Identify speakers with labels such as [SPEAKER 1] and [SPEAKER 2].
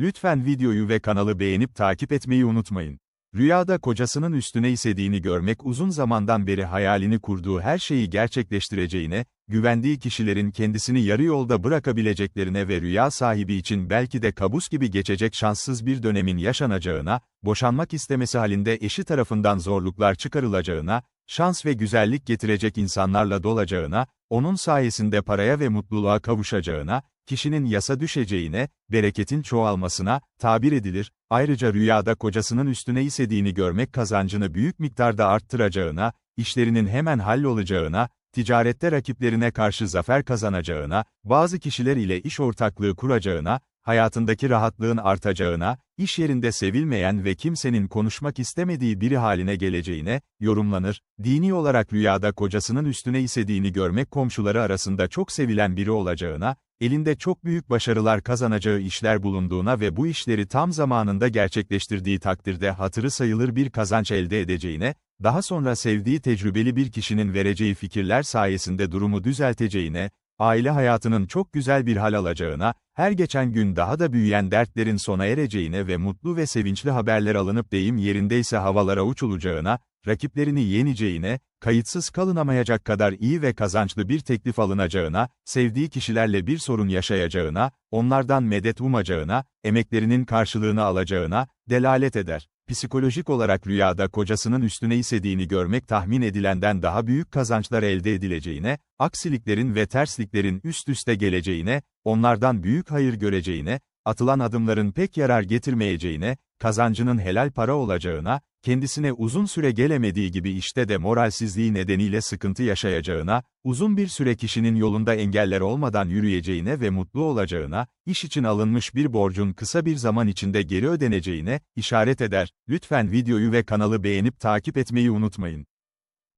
[SPEAKER 1] Lütfen videoyu ve kanalı beğenip takip etmeyi unutmayın. Rüyada kocasının üstüne istediğini görmek uzun zamandan beri hayalini kurduğu her şeyi gerçekleştireceğine, güvendiği kişilerin kendisini yarı yolda bırakabileceklerine ve rüya sahibi için belki de kabus gibi geçecek şanssız bir dönemin yaşanacağına, boşanmak istemesi halinde eşi tarafından zorluklar çıkarılacağına, şans ve güzellik getirecek insanlarla dolacağına, onun sayesinde paraya ve mutluluğa kavuşacağına, kişinin yasa düşeceğine, bereketin çoğalmasına, tabir edilir, ayrıca rüyada kocasının üstüne istediğini görmek kazancını büyük miktarda arttıracağına, işlerinin hemen hallolacağına, ticarette rakiplerine karşı zafer kazanacağına, bazı kişiler ile iş ortaklığı kuracağına, hayatındaki rahatlığın artacağına, iş yerinde sevilmeyen ve kimsenin konuşmak istemediği biri haline geleceğine, yorumlanır. Dini olarak rüyada kocasının üstüne istediğini görmek komşuları arasında çok sevilen biri olacağına, elinde çok büyük başarılar kazanacağı işler bulunduğuna ve bu işleri tam zamanında gerçekleştirdiği takdirde hatırı sayılır bir kazanç elde edeceğine, daha sonra sevdiği tecrübeli bir kişinin vereceği fikirler sayesinde durumu düzelteceğine, aile hayatının çok güzel bir hal alacağına, her geçen gün daha da büyüyen dertlerin sona ereceğine ve mutlu ve sevinçli haberler alınıp deyim yerindeyse havalara uçulacağına, rakiplerini yeneceğine, kayıtsız kalınamayacak kadar iyi ve kazançlı bir teklif alınacağına, sevdiği kişilerle bir sorun yaşayacağına, onlardan medet umacağına, emeklerinin karşılığını alacağına, delalet eder. Psikolojik olarak rüyada kocasının üstüne istediğini görmek tahmin edilenden daha büyük kazançlar elde edileceğine, aksiliklerin ve tersliklerin üst üste geleceğine, onlardan büyük hayır göreceğine, atılan adımların pek yarar getirmeyeceğine, kazancının helal para olacağına, kendisine uzun süre gelemediği gibi işte de moralsizliği nedeniyle sıkıntı yaşayacağına, uzun bir süre kişinin yolunda engeller olmadan yürüyeceğine ve mutlu olacağına, iş için alınmış bir borcun kısa bir zaman içinde geri ödeneceğine, işaret eder. Lütfen videoyu ve kanalı beğenip takip etmeyi unutmayın.